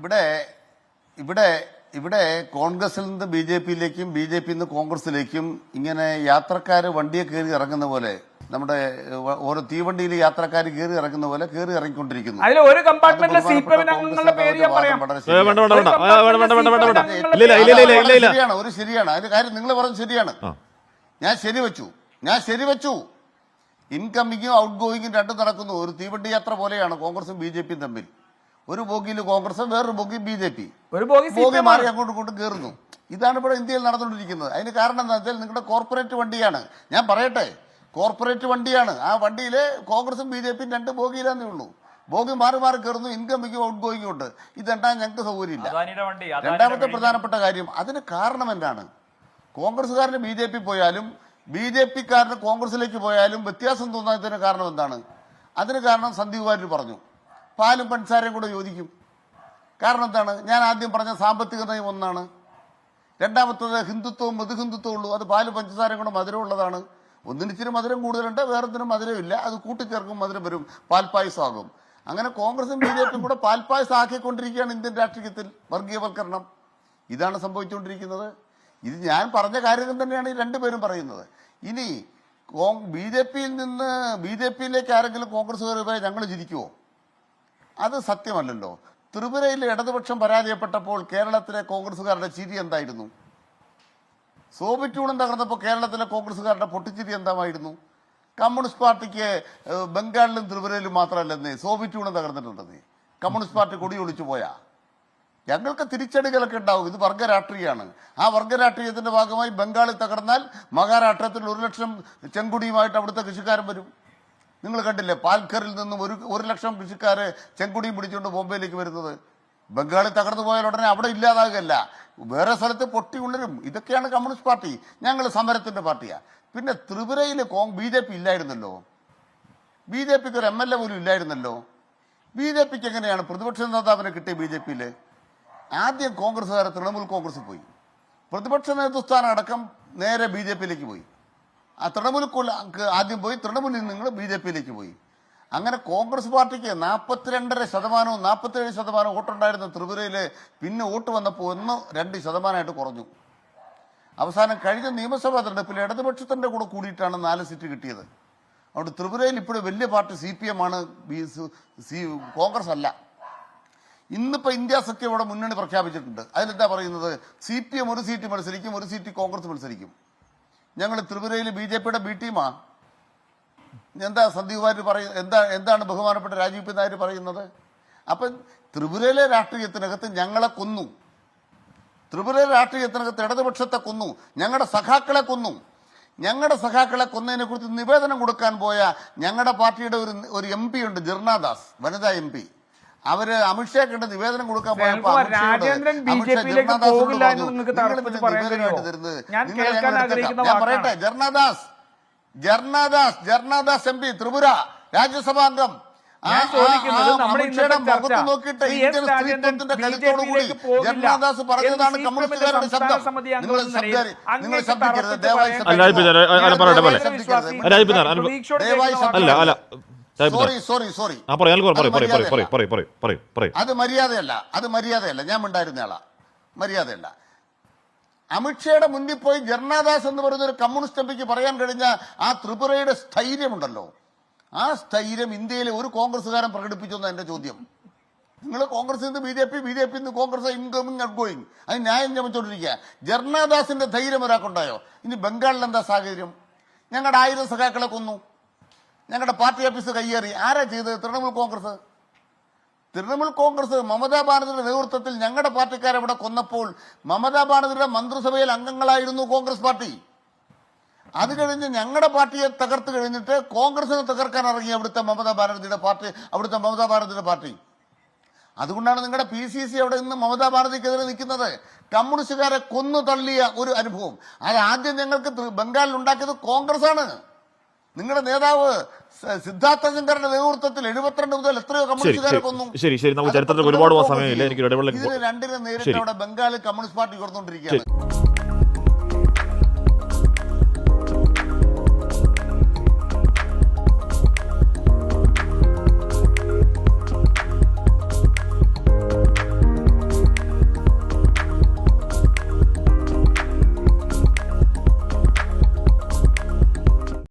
ഇവിടെ ഇവിടെ ഇവിടെ കോൺഗ്രസിൽ നിന്ന് ബി ജെ പിയിലേക്കും ബി ജെ പിയിൽ നിന്ന് കോൺഗ്രസിലേക്കും ഇങ്ങനെ യാത്രക്കാർ വണ്ടിയെ കയറി ഇറങ്ങുന്ന പോലെ നമ്മുടെ ഓരോ തീവണ്ടിയിൽ യാത്രക്കാർ കയറി ഇറങ്ങുന്ന പോലെ കയറി ഇറങ്ങിക്കൊണ്ടിരിക്കുന്നു. അതിൽ ഒരു കമ്പാർട്ട്മെന്റിലെ സി പി എം അംഗങ്ങളുടെ പേര് ഞാൻ പറയാം. ശരിയാണ്. ഒരു ശരിയാണ് അതിന്റെ കാര്യം നിങ്ങൾ പറഞ്ഞത് ശരിയാണ്. ഞാൻ ശരി വെച്ചു ഞാൻ ശരി വെച്ചു ഇൻകമ്മിങ്ങും ഔട്ട് ഗോയിങ്ങും രണ്ടും നടക്കുന്നു. ഒരു തീവണ്ടി യാത്ര പോലെയാണ് കോൺഗ്രസും ബി ജെ പിയും തമ്മിൽ. ഒരു ബോഗിയിൽ കോൺഗ്രസ് വേറൊരു ബോഗി ബി ജെ പി. ഒരു ബോഗി മാറി. അങ്ങോട്ടും ഇങ്ങോട്ടും കയറുന്നു. ഇതാണ് ഇവിടെ ഇന്ത്യയിൽ നടന്നുകൊണ്ടിരിക്കുന്നത്. അതിന് കാരണം എന്താ വെച്ചാൽ നിങ്ങളുടെ കോർപ്പറേറ്റ് വണ്ടിയാണ്. ഞാൻ പറയട്ടെ കോർപ്പറേറ്റ് വണ്ടിയാണ്. ആ വണ്ടിയിൽ കോൺഗ്രസും ബി ജെ പിയും രണ്ട് ബോഗിയിലാന്നേ ഉള്ളൂ. ബോഗി മാറി മാറി കയറുന്നു ഇൻകമ്മിങ്ങും ഔട്ട് ഗോയിങ്ങും ഉണ്ട്. ഇതെണ്ടാ ഞങ്ങൾക്ക് സൗകര്യമില്ല. രണ്ടാമത്തെ പ്രധാനപ്പെട്ട കാര്യം അതിന് കാരണം എന്താണ്? കോൺഗ്രസ്സുകാരന് ബി ജെ പി പോയാലും ബി ജെ പിക്കാരന് കോൺഗ്രസിലേക്ക് പോയാലും വ്യത്യാസം തോന്നാത്തതിന് കാരണം എന്താണ്? അതിന് കാരണം സന്ദീപ് വാര്യർ പറഞ്ഞു. പാലും പഞ്ചസാരയും കൂടെ ചോദിക്കും. കാരണം എന്താണ്? ഞാൻ ആദ്യം പറഞ്ഞ സാമ്പത്തിക നയം ഒന്നാണ്. രണ്ടാമത്തത് ഹിന്ദുത്വവും മധുഹിന്ദുത്വവും ഉള്ളൂ. അത് പാൽ പഞ്ചസാരയും കൂടെ മധുരമുള്ളതാണ് ഒന്നിനിച്ചിരി മധുരം കൂടുതലുണ്ട് വേറൊന്നിനും മധുരമില്ല അത് കൂട്ടിച്ചേർക്കും മധുരം വരും. പാൽപ്പായസമാകും അങ്ങനെ കോൺഗ്രസും ബി ജെ പിയും കൂടെ പാൽപ്പായസം ആക്കിക്കൊണ്ടിരിക്കുകയാണ് ഇന്ത്യൻ രാഷ്ട്രീയത്തിൽ വർഗീയവൽക്കരണം. ഇതാണ് സംഭവിച്ചുകൊണ്ടിരിക്കുന്നത്. ഇത് ഞാൻ പറഞ്ഞ കാര്യം തന്നെയാണ് ഈ രണ്ടുപേരും പറയുന്നത്. ഇനി ബി ജെ പിയിൽ നിന്ന് ബി ജെ പിയിലേക്ക് ആരെങ്കിലും കോൺഗ്രസ് പോയാൽ ഞങ്ങൾ ചിരിക്കുമോ അത് സത്യമല്ലല്ലോ. ത്രിപുരയിൽ ഇടതുപക്ഷം പരാജയപ്പെട്ടപ്പോൾ കേരളത്തിലെ കോൺഗ്രസ്സുകാരുടെ ചിരി എന്തായിരുന്നു? സോവിറ്റൂണം തകർന്നപ്പോൾ കേരളത്തിലെ കോൺഗ്രസ്സുകാരുടെ പൊട്ടിച്ചിരി എന്തായിരുന്നു കമ്മ്യൂണിസ്റ്റ് പാർട്ടിക്ക് ബംഗാളിലും ത്രിപുരയിലും മാത്രമല്ലെന്നേ സോവിറ്റൂണം തകർന്നിട്ടുണ്ടെന്നേ. കമ്മ്യൂണിസ്റ്റ് പാർട്ടി കൊടി ഒളിച്ചു പോയാ? ഞങ്ങൾക്ക് തിരിച്ചടികളൊക്കെ ഉണ്ടാവും. ഇത് വർഗരാഷ്ട്രീയമാണ് ആ വർഗരാഷ്ട്രീയത്തിന്റെ ഭാഗമായി ബംഗാളിൽ തകർന്നാൽ മഹാരാഷ്ട്രത്തിൽ ഒരു ലക്ഷം ചെങ്കുടിയുമായിട്ട് അവിടുത്തെ കൃഷിക്കാരൻ വരും. നിങ്ങൾ കണ്ടില്ലേ പാൽക്കറിൽ നിന്നും ഒരു ഒരു ലക്ഷം കൃഷിക്കാരെ ചെങ്കുടിയും പിടിച്ചുകൊണ്ട് ബോംബെയിലേക്ക് വരുന്നത്? ബംഗാളിൽ തകർന്നു പോയാൽ ഉടനെ അവിടെ ഇല്ലാതാകുകയല്ല വേറെ സ്ഥലത്ത് പൊട്ടി ഉണരും. ഇതൊക്കെയാണ് കമ്മ്യൂണിസ്റ്റ് പാർട്ടി. ഞങ്ങൾ സമരത്തിന്റെ പാർട്ടിയാണ് പിന്നെ ത്രിപുരയിൽ കോങ് ബി ജെ പി ഇല്ലായിരുന്നല്ലോ? ബി ജെ പിക്ക് ഒരു എം എൽ എ പോലും ഇല്ലായിരുന്നല്ലോ? ബി ജെ പിക്ക് എങ്ങനെയാണ് പ്രതിപക്ഷ നേതാവിനെ കിട്ടിയ ബി ജെ പിയിൽ ആദ്യം കോൺഗ്രസ്സുകാരെ തൃണമൂൽ കോൺഗ്രസ് പോയി. പ്രതിപക്ഷ നേതൃസ്ഥാനം അടക്കം നേരെ ബി ജെ പിയിലേക്ക് പോയി. തൃണമൂൽ ആദ്യം പോയി തൃണമൂലിൽ നിങ്ങൾ ബി ജെ പിയിലേക്ക് പോയി. അങ്ങനെ കോൺഗ്രസ് പാർട്ടിക്ക് നാൽപ്പത്തിരണ്ടര ശതമാനവും നാൽപ്പത്തേഴ് ശതമാനവും വോട്ടുണ്ടായിരുന്ന ത്രിപുരയിൽ പിന്നെ വോട്ട് വന്നപ്പോൾ ഒന്ന് രണ്ട് ശതമാനമായിട്ട് കുറഞ്ഞു. അവസാനം കഴിഞ്ഞ നിയമസഭാ തെരഞ്ഞെടുപ്പിൽ ഇടതുപക്ഷത്തിന്റെ കൂടെ കൂടിയിട്ടാണ് നാല് സീറ്റ് കിട്ടിയത്. അതുകൊണ്ട് ത്രിപുരയിൽ ഇപ്പോഴും വലിയ പാർട്ടി സി പി എം ആണ് സി കോൺഗ്രസ് അല്ല. ഇന്നിപ്പോൾ ഇന്ത്യ സഖ്യം ഇവിടെ മുന്നണി പ്രഖ്യാപിച്ചിട്ടുണ്ട്. അതിലെന്താ പറയുന്നത്? സി പി എം ഒരു സീറ്റ് മത്സരിക്കും ഒരു സീറ്റ് കോൺഗ്രസ് മത്സരിക്കും. ഞങ്ങൾ ത്രിപുരയിൽ ബി ജെ പിയുടെ ബി ടീമാ. എന്താ സന്ദീപ് വാര്യർ പറയുന്നത് എന്താ എന്താണ് ബഹുമാനപ്പെട്ട രാജീവ് നായർ പറയുന്നത്? അപ്പം ത്രിപുരയിലെ രാഷ്ട്രീയത്തിനകത്ത് ഞങ്ങളെ കൊന്നു. ത്രിപുരയിലെ രാഷ്ട്രീയത്തിനകത്ത് ഇടതുപക്ഷത്തെ കൊന്നു. ഞങ്ങളുടെ സഖാക്കളെ കൊന്നു. ഞങ്ങളുടെ സഖാക്കളെ കൊന്നതിനെ കുറിച്ച് നിവേദനം കൊടുക്കാൻ പോയ ഞങ്ങളുടെ പാർട്ടിയുടെ ഒരു ഒരു എം പി ഉണ്ട് ജിർണാദാസ് വനിതാ എം പി. അവർ അമിത്ഷാ കണ്ട് നിവേദനം കൊടുക്കാൻ പോയപ്പോ കേൾക്കുവാ, രാജേന്ദ്രൻ ബി ജെ അമിത്ഷാ പിയിലേക്ക് ജർണാദാസിനോട് പോകില്ല എന്ന് നിങ്ങൾക്ക് "നിങ്ങൾ തറപ്പിച്ച് ഇതിന് പറയാൻ നിവേദനമായിട്ട് കഴിയുമോ? തരുന്നത്? ഞാൻ കേൾക്കാൻ ആഗ്രഹിക്കുന്ന ഞാൻ പറയട്ടെ ജർണാദാസ് ജർണാദാസ് ജർണാദാസ് എം പി ത്രിപുര രാജ്യസഭാ അംഗം. ഞാൻ ചോദിക്കുന്നത് നമ്മുടെ നോക്കിയിട്ട് ഇന്ത്യൻ സ്ത്രീത്വത്തിന്റെ കരുത്തോടു കൂടി പറഞ്ഞതാണ് കമ്മ്യൂണിസ്റ്റുകാരുടെ ശബ്ദം. നിങ്ങൾ നിങ്ങൾ ശബ്ദിക്കരുത് ദയവായി അല്ല, ദയവായി സോറി സോറി സോറി അത് മര്യാദയല്ല. അത് മര്യാദയല്ല ഞാൻ ഉണ്ടായിരുന്ന ആളാ. മര്യാദയല്ല. അമിത്ഷയുടെ മുന്നിൽ പോയി ജർണാദാസ് എന്ന് പറയുന്ന ഒരു കമ്മ്യൂണിസ്റ്റ് എംപിക്ക് പറയാൻ കഴിഞ്ഞ ആ ത്രിപുരയുടെ സ്ഥൈര്യമുണ്ടല്ലോ. ആ സ്ഥൈര്യം ഇന്ത്യയിലെ ഒരു കോൺഗ്രസ്സുകാരൻ പ്രകടിപ്പിച്ചു എന്നാ എന്റെ ചോദ്യം. നിങ്ങൾ കോൺഗ്രസ് നിന്ന് B J P B J P നിന്ന് കോൺഗ്രസ് ഇൻകമിങ് ഔട്ട് ഗോയിങ്. അത് ന്യായം ചമച്ചോണ്ടിരിക്കുക. ജർണാദാസിന്റെ ധൈര്യം ഒരാൾക്കുണ്ടായോ? ഇനി ബംഗാളിൽ എന്താ സാഹചര്യം? ഞങ്ങളുടെ ആയിരം സഖാക്കളെ കൊന്നു. ഞങ്ങളുടെ പാർട്ടി ഓഫീസ് കയ്യേറി. ആരാ ചെയ്തത്? തൃണമൂൽ കോൺഗ്രസ്. തൃണമൂൽ കോൺഗ്രസ് മമതാ ബാനർജിയുടെ നേതൃത്വത്തിൽ ഞങ്ങളുടെ പാർട്ടിക്കാരെ ഇവിടെ കൊന്നപ്പോൾ മമതാ ബാനർജിയുടെ മന്ത്രിസഭയിൽ അംഗങ്ങളായിരുന്നു കോൺഗ്രസ് പാർട്ടി. അത് കഴിഞ്ഞ് ഞങ്ങളുടെ പാർട്ടിയെ തകർത്ത് കഴിഞ്ഞിട്ട് കോൺഗ്രസിനെ തകർക്കാൻ ഇറങ്ങി അവിടുത്തെ മമതാ ബാനർജിയുടെ പാർട്ടി അവിടുത്തെ മമതാ ബാനർജിയുടെ പാർട്ടി. അതുകൊണ്ടാണ് നിങ്ങളുടെ പി സി സി അവിടെ നിന്ന് മമതാ ബാനർജിക്കെതിരെ നിൽക്കുന്നത്. കമ്മ്യൂണിസ്റ്റുകാരെ കൊന്നു തള്ളിയ ഒരു അനുഭവം. അത് ആദ്യം ഞങ്ങൾക്ക് ബംഗാളിൽ ഉണ്ടാക്കിയത് കോൺഗ്രസ് ആണ് നിങ്ങളുടെ നേതാവ് സിദ്ധാർത്ഥ ശങ്കറിന്റെ നേതൃത്വത്തിൽ എഴുപത്തിരണ്ട് മുതൽ എത്രയോ കമ്മ്യൂണിസ്റ്റുകാരെ കൊന്നു. ശരി ശരി. നമുക്ക് ചരിത്രത്തിൽ ഒരുപാട് സമയമില്ല. എനിക്ക് ഇതിന് രണ്ടിനും നേരിട്ട് അവിടെ ബംഗാളിൽ കമ്മ്യൂണിസ്റ്റ് പാർട്ടി ഉയർന്നുകൊണ്ടിരിക്കുകയാണ്